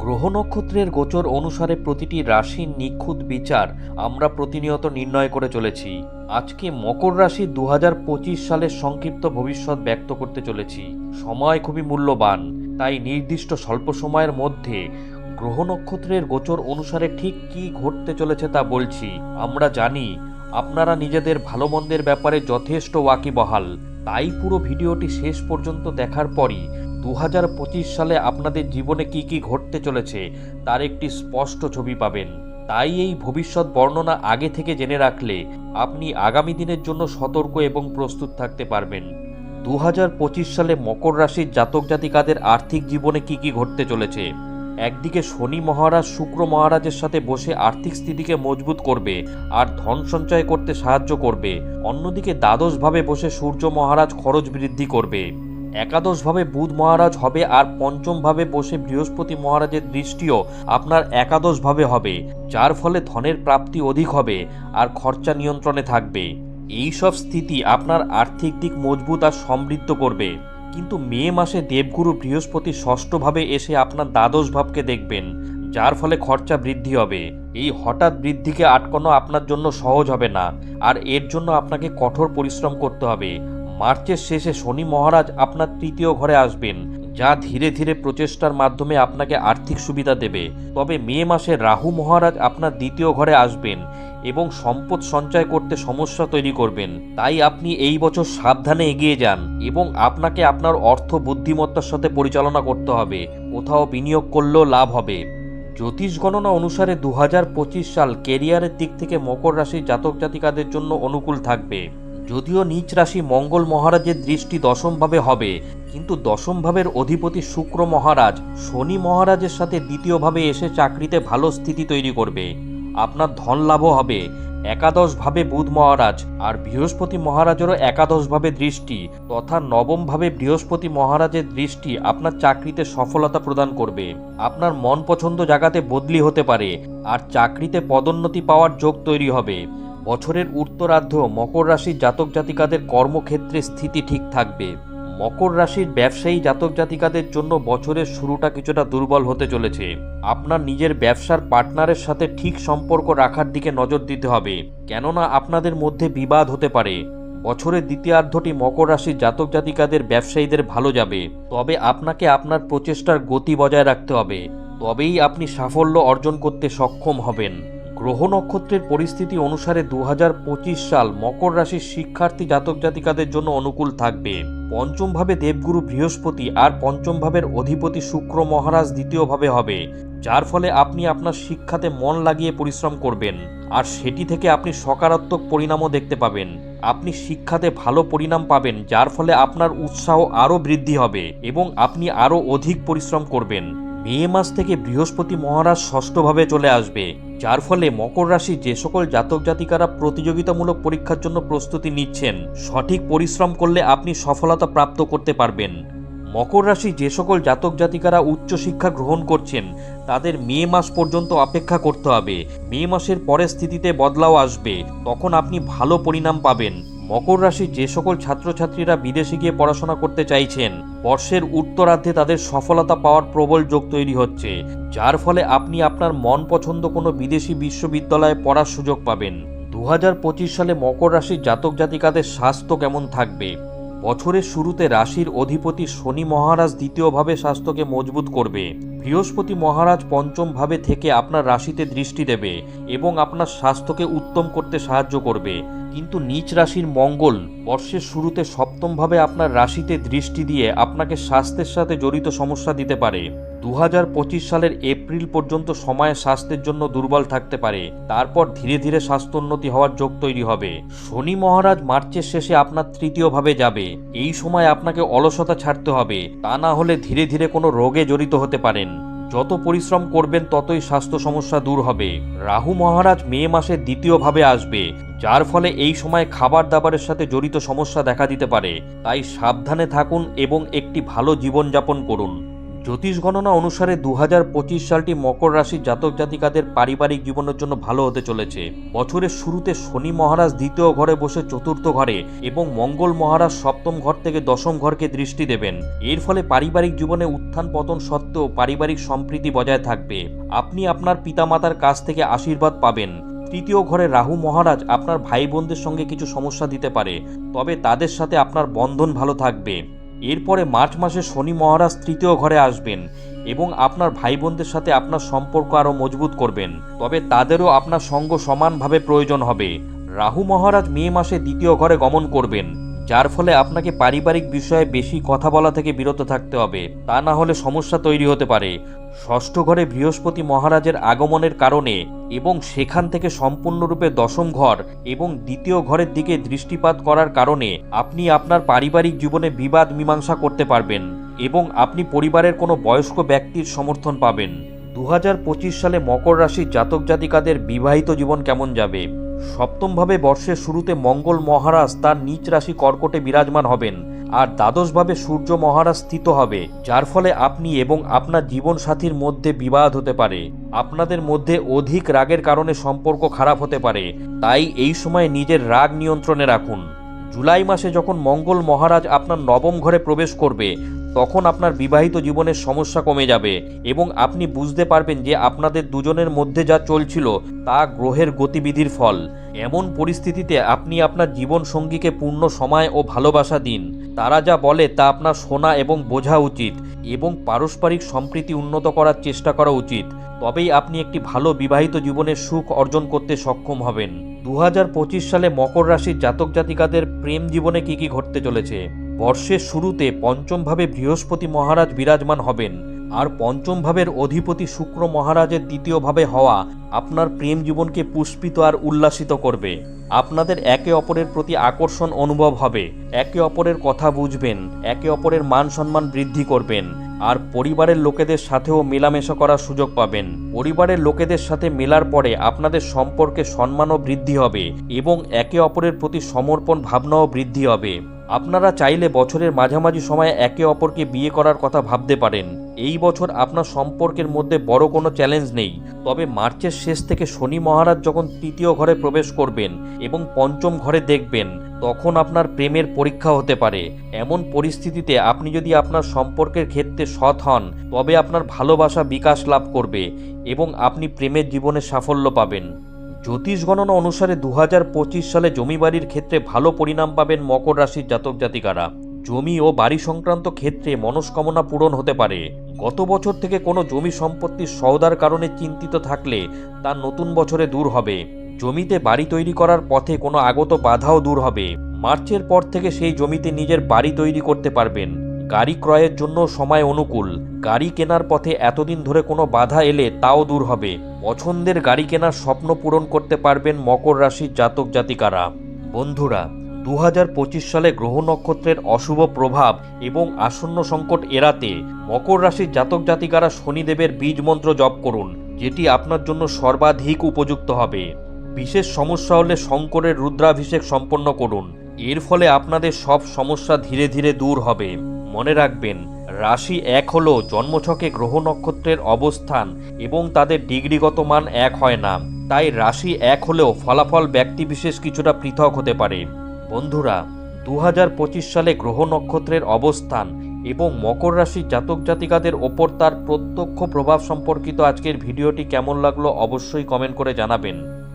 গ্রহ নক্ষত্রের গোচর অনুসারে প্রতিটি রাশির নিখুঁত বিচার আমরা প্রতিনিয়ত নির্ণয় করে চলেছি। আজকে মকর রাশি দু হাজার পঁচিশ সালের সংক্ষিপ্ত ভবিষ্যৎ ব্যক্ত করতে চলেছি। সময় খুবই মূল্যবান, তাই নির্দিষ্ট স্বল্প সময়ের মধ্যে গ্রহ নক্ষত্রের গোচর অনুসারে ঠিক কি ঘটতে চলেছে তা বলছি। আমরা জানি, আপনারা নিজেদের ভালো মন্দের ব্যাপারে যথেষ্ট ওয়াকিবহাল। তাই পুরো ভিডিওটি শেষ পর্যন্ত দেখার পরই দু হাজার পঁচিশ সালে আপনাদের জীবনে কি কি ঘটতে চলেছে তার একটি স্পষ্ট ছবি পাবেন। তাই এই ভবিষ্যৎ বর্ণনা আগে থেকে জেনে রাখলে আপনি আগামী দিনের জন্য সতর্ক এবং প্রস্তুত থাকতে পারবেন। দু হাজার পঁচিশ সালে মকর রাশির জাতক জাতিকাদের আর্থিক জীবনে কি কি ঘটতে চলেছে? একদিকে শনি মহারাজ শুক্র মহারাজের সাথে বসে আর্থিক স্থিতিকে মজবুত করবে আর ধন সঞ্চয় করতে সাহায্য করবে। অন্যদিকে দ্বাদশভাবে বসে সূর্য মহারাজ খরচ বৃদ্ধি করবে। একাদশভাবে বুধ মহারাজ হবে আর পঞ্চমভাবে বসে বৃহস্পতি মহারাজের দৃষ্টিও আপনার একাদশভাবে হবে, যার ফলে ধনের প্রাপ্তি অধিক হবে আর খরচা নিয়ন্ত্রণে থাকবে। এই সব স্থিতি আপনার আর্থিক দিক মজবুত আর সমৃদ্ধ করবে। কিন্তু মে মাসে দেবগুরু বৃহস্পতি ষষ্ঠভাবে এসে আপনার দ্বাদশ ভাবকে দেখবেন, যার ফলে খরচা বৃদ্ধি হবে। এই হঠাৎ বৃদ্ধিকে আটকানো আপনার জন্য সহজ হবে না, আর এর জন্য আপনাকে কঠোর পরিশ্রম করতে হবে। মার্চের শেষে শনি মহারাজ আপনার তৃতীয় ঘরে আসবেন, যা ধীরে ধীরে প্রচেষ্টার মাধ্যমে আপনাকে আর্থিক সুবিধা দেবে। তবে মে মাসে রাহু মহারাজ আপনার দ্বিতীয় ঘরে আসবেন এবং সম্পদ সঞ্চয় করতে সমস্যা তৈরি করবেন। তাই আপনি এই বছর সাবধানে এগিয়ে যান এবং আপনাকে আপনার অর্থ বুদ্ধিমত্তার সাথে পরিচালনা করতে হবে। কোথাও বিনিয়োগ করলেও লাভ হবে। জ্যোতিষ গণনা অনুসারে দু হাজার পঁচিশ সাল কেরিয়ারের দিক থেকে মকর রাশির জাতক জাতিকাদের জন্য অনুকূল থাকবে। যদিও নিচ রাশি মঙ্গল মহারাজের দৃষ্টি দশমভাবে হবে, কিন্তু দশমভাবের অধিপতি শুক্র মহারাজ শনি মহারাজের সাথে দ্বিতীয়ভাবে এসে চাকরিতে ভালো স্থিতি তৈরি করবে। আপনার ধন লাভও হবে। একাদশভাবে বুধ মহারাজ আর বৃহস্পতি মহারাজেরও একাদশভাবে দৃষ্টি তথা নবমভাবে বৃহস্পতি মহারাজের দৃষ্টি আপনার চাকরিতে সফলতা প্রদান করবে। আপনার মন পছন্দ জায়গাতে বদলি হতে পারে আর চাকরিতে পদোন্নতি পাওয়ার যোগ তৈরি হবে। বছরের উত্তরার্ধ মকর রাশির জাতক জাতিকাদের কর্মক্ষেত্রে স্থিতি ঠিক থাকবে। মকর রাশির ব্যবসায়ী জাতক জাতিকাদের জন্য বছরের শুরুটা কিছুটা দুর্বল হতে চলেছে। আপনার নিজের ব্যবসার পার্টনারের সাথে ঠিক সম্পর্ক রাখার দিকে নজর দিতে হবে, কেননা আপনাদের মধ্যে বিবাদ হতে পারে। বছরের দ্বিতীয়ার্ধটি মকর রাশির জাতক জাতিকাদের ব্যবসায়ীদের ভালো যাবে, তবে আপনাকে আপনার প্রচেষ্টার গতি বজায় রাখতে হবে, তবেই আপনি সাফল্য অর্জন করতে সক্ষম হবেন। গ্রহ নক্ষত্রের পরিস্থিতি অনুসারে দু হাজার পঁচিশ সাল মকর রাশির শিক্ষার্থী জাতক জাতিকাদের জন্য অনুকূল থাকবে। পঞ্চমভাবে দেবগুরু বৃহস্পতি আর পঞ্চম ভাবের অধিপতি শুক্র মহারাজ দ্বিতীয়ভাবে হবে, যার ফলে আপনি আপনার শিক্ষাতে মন লাগিয়ে পরিশ্রম করবেন। আর সেটি থেকে আপনি সকারাত্মক পরিণামও দেখতে পাবেন। আপনি শিক্ষাতে ভালো পরিণাম পাবেন, যার ফলে আপনার উৎসাহ আরও বৃদ্ধি হবে এবং আপনি আরও অধিক পরিশ্রম করবেন। মে মাস থেকে বৃহস্পতি মহারাজ ষষ্ঠভাবে চলে আসবে। যার ফলে মকর রাশি যে সকল জাতক জাতিকারা প্রতিযোগিতামূলক পরীক্ষার জন্য প্রস্তুতি নিচ্ছেন, সঠিক পরিশ্রম করলে আপনি সফলতা প্রাপ্ত করতে পারবেন। মকর রাশি যে সকল জাতক জাতিকারা উচ্চশিক্ষা গ্রহণ করছেন, তাদের মে মাস পর্যন্ত অপেক্ষা করতে হবে। মে মাসের পরে স্থিতিতে বদলাও আসবে, তখন আপনি ভালো পরিণাম পাবেন। মকর রাশি যে সকল ছাত্রছাত্রীরা বিদেশে গিয়ে পড়াশোনা করতে চাইছেন, বর্ষের উত্তরার্ধে তাদের সফলতা পাওয়ার প্রবল যোগ তৈরি হচ্ছে, যার ফলে আপনি আপনার মন পছন্দ কোনো বিদেশি বিশ্ববিদ্যালয়ে পড়ার সুযোগ পাবেন। দু হাজার পঁচিশ সালে মকর রাশির জাতক জাতিকাদের স্বাস্থ্য কেমন থাকবে? বছরের শুরুতে রাশির অধিপতি শনি মহারাজ দ্বিতীয়ভাবে স্বাস্থ্যকে মজবুত করবে। বৃহস্পতি মহারাজ পঞ্চমভাবে থেকে আপনার রাশিতে দৃষ্টি দেবে এবং আপনার স্বাস্থ্যকে উত্তম করতে সাহায্য করবে। কিন্তু নিচ রাশির মঙ্গল বর্ষের শুরুতে সপ্তমভাবে আপনার রাশিতে দৃষ্টি দিয়ে আপনাকে স্বাস্থ্যের সাথে জড়িত সমস্যা দিতে পারে। দু হাজার পঁচিশ সালের এপ্রিল পর্যন্ত সময়ে স্বাস্থ্যের জন্য দুর্বল থাকতে পারে। তারপর ধীরে ধীরে স্বাস্থ্যোন্নতি হওয়ার যোগ তৈরি হবে। শনি মহারাজ মার্চের শেষে আপনার তৃতীয়ভাবে যাবে। এই সময় আপনাকে অলসতা ছাড়তে হবে। তা না হলে ধীরে ধীরে কোনো রোগে জড়িত হতে পারেন। যত পরিশ্রম করবেন, ততই স্বাস্থ্য সমস্যা দূর হবে। রাহু মহারাজ মে মাসের দ্বিতীয়ভাবে আসবে, যার ফলে এই সময় খাবার দাবারের সাথে জড়িত সমস্যা দেখা দিতে পারে। তাই সাবধানে থাকুন এবং একটি ভালো জীবনযাপন করুন। জ্যোতিষ গণনা অনুসারে দু হাজার পঁচিশ সালটি মকর রাশির জাতক জাতিকাদের পারিবারিক জীবনের জন্য ভালো হতে চলেছে। বছরের শুরুতে শনি মহারাজ দ্বিতীয় ঘরে বসে চতুর্থ ঘরে এবং মঙ্গল মহারাজ সপ্তম ঘর থেকে দশম ঘরকে দৃষ্টি দেবেন। এর ফলে পারিবারিক জীবনে উত্থান পতন সত্ত্বেও পারিবারিক সম্প্রীতি বজায় থাকবে। আপনি আপনার পিতামাতার কাছ থেকে আশীর্বাদ পাবেন। তৃতীয় ঘরে রাহু মহারাজ আপনার ভাই বোনদের সঙ্গে কিছু সমস্যা দিতে পারে, তবে তাদের সাথে আপনার বন্ধন ভালো থাকবে। এরপরে মার্চ মাসে শনি মহারাজ তৃতীয় ঘরে আসবেন এবং আপনার ভাই বোনদের সাথে আপনার সম্পর্ক আরও মজবুত করবেন। তবে তাদেরও আপনার সঙ্গ সমানভাবে প্রয়োজন হবে। রাহু মহারাজ মে মাসে দ্বিতীয় ঘরে গমন করবেন। যার ফলে আপনাকে পারিবারিক বিষয়ে বেশি কথা বলা থেকে বিরত থাকতে হবে। তা না হলে সমস্যা তৈরি হতে পারে। ষষ্ঠ ঘরে বৃহস্পতি মহারাজের আগমনের কারণে এবং সেখান থেকে সম্পূর্ণরূপে দশম ঘর এবং দ্বিতীয় ঘরের দিকে দৃষ্টিপাত করার কারণে আপনি আপনার পারিবারিক জীবনে বিবাদ মীমাংসা করতে পারবেন এবং আপনি পরিবারের কোনো বয়স্ক ব্যক্তির সমর্থন পাবেন। দু হাজার পঁচিশ সালে মকর রাশির জাতক জাতিকাদের বিবাহিত জীবন কেমন যাবে? সপ্তমভাবে বর্ষের শুরুতে মঙ্গল মহারাজ তার নিচ রাশি কর্কটে বিরাজমান হবেন আর দ্বাদশভাবে সূর্য মহারাজ স্থিত হবে, যার ফলে আপনি এবং আপনার জীবন সাথীর মধ্যে বিবাদ হতে পারে। আপনাদের মধ্যে অধিক রাগের কারণে সম্পর্ক খারাপ হতে পারে, তাই এই সময়ে নিজের রাগ নিয়ন্ত্রণে রাখুন। জুলাই মাসে যখন মঙ্গল মহারাজ আপনার নবম ঘরে প্রবেশ করবে তখন আপনার বিবাহিত জীবনের সমস্যা কমে যাবে এবং আপনি বুঝতে পারবেন যে আপনাদের দুজনের মধ্যে যা চলছিল তা গ্রহের গতিবিধির ফল। এমন পরিস্থিতিতে আপনি আপনার জীবন সঙ্গীকে পূর্ণ সময় ও ভালোবাসা দিন। তারা যা বলে তা আপনার শোনা এবং বোঝা উচিত এবং পারস্পরিক সম্প্রীতি উন্নত করার চেষ্টা করা উচিত। তবেই আপনি একটি ভালো বিবাহিত জীবনের সুখ অর্জন করতে সক্ষম হবেন। দু হাজার পঁচিশ সালে মকর রাশির জাতক জাতিকাদের প্রেম জীবনে কি কি ঘটতে চলেছে? বর্ষের শুরুতে পঞ্চমভাবে বৃহস্পতি মহারাজ বিরাজমান হবেন, আর পঞ্চম ভাবের অধিপতি শুক্র মহারাজের দ্বিতীয়ভাবে হওয়া আপনার প্রেম জীবনকে পুষ্পিত আর উল্লাসিত করবে। আপনাদের একে অপরের প্রতি আকর্ষণ অনুভব হবে, একে অপরের কথা বুঝবেন, একে অপরের মান সম্মান বৃদ্ধি করবেন, আর পরিবারের লোকেদের সাথেও মেলামেশা করার সুযোগ পাবেন। পরিবারের লোকেদের সাথে মেলার পরে আপনাদের সম্পর্কে সম্মানও বৃদ্ধি হবে এবং একে অপরের প্রতি সমর্পণ ভাবনাও বৃদ্ধি হবে। আপনারা চাইলে বছরের মাঝামাঝি সময়ে একে অপরকে বিয়ে করার কথা ভাবতে পারেন। এই বছর আপনার সম্পর্কের মধ্যে বড় কোনো চ্যালেঞ্জ নেই। তবে মার্চের শেষ থেকে শনি মহারাজ যখন তৃতীয় ঘরে প্রবেশ করবেন এবং পঞ্চম ঘরে দেখবেন, তখন আপনার প্রেমের পরীক্ষা হতে পারে। এমন পরিস্থিতিতে আপনি যদি আপনার সম্পর্কের ক্ষেত্রে সৎ হন, তবে আপনার ভালোবাসা বিকাশ লাভ করবে এবং আপনি প্রেমের জীবনে সাফল্য পাবেন। জ্যোতিষ গণনা অনুসারে দু হাজার পঁচিশ সালে জমি বাড়ির ক্ষেত্রে ভালো পরিণাম পাবেন মকর রাশির জাতক জাতিকারা। জমি ও বাড়ি সংক্রান্ত ক্ষেত্রে মনস্কামনা পূরণ হতে পারে। গত বছর থেকে কোনো জমি সম্পত্তির সওদার কারণে চিন্তিত থাকলে তা নতুন বছরে দূর হবে। জমিতে বাড়ি তৈরি করার পথে কোনো আগত বাধাও দূর হবে। মার্চের পর থেকে সেই জমিতে নিজের বাড়ি তৈরি করতে পারবেন। গাড়ি ক্রয়ের জন্য সময় অনুকূল। গাড়ি কেনার পথে এতদিন ধরে কোনো বাধা এলে তাও দূর হবে। পছন্দের গাড়ি কেনার স্বপ্ন পূরণ করতে পারবেন মকর রাশির জাতক জাতিকারা। বন্ধুরা দু হাজার পঁচিশ সালে গ্রহ নক্ষত্রের অশুভ প্রভাব এবং আসন্ন সংকট এড়াতে মকর রাশির জাতক জাতিকারা শনিদেবের বীজ মন্ত্র জপ করুন, যেটি আপনার জন্য সর্বাধিক উপযুক্ত হবে। বিশেষ সমস্যা হলে শঙ্করের রুদ্রাভিষেক সম্পন্ন করুন। এর ফলে আপনাদের সব সমস্যা ধীরে ধীরে দূর হবে। মনে রাখবেন, রাশি এক হলো জন্মছকে গ্রহ নক্ষত্রের অবস্থান এবং তাদের ডিগ্রিগত মান এক হয় না। তাই রাশি এক হলেও ফলাফল ব্যক্তিবিশেষ কিছুটা পৃথক হতে পারে। বন্ধুরা দু হাজার পঁচিশ সালে গ্রহ নক্ষত্রের অবস্থান এবং মকর রাশির জাতক জাতিকাদের ওপর তার প্রত্যক্ষ প্রভাব সম্পর্কিত আজকের ভিডিওটি কেমন লাগল অবশ্যই কমেন্ট করে জানাবেন।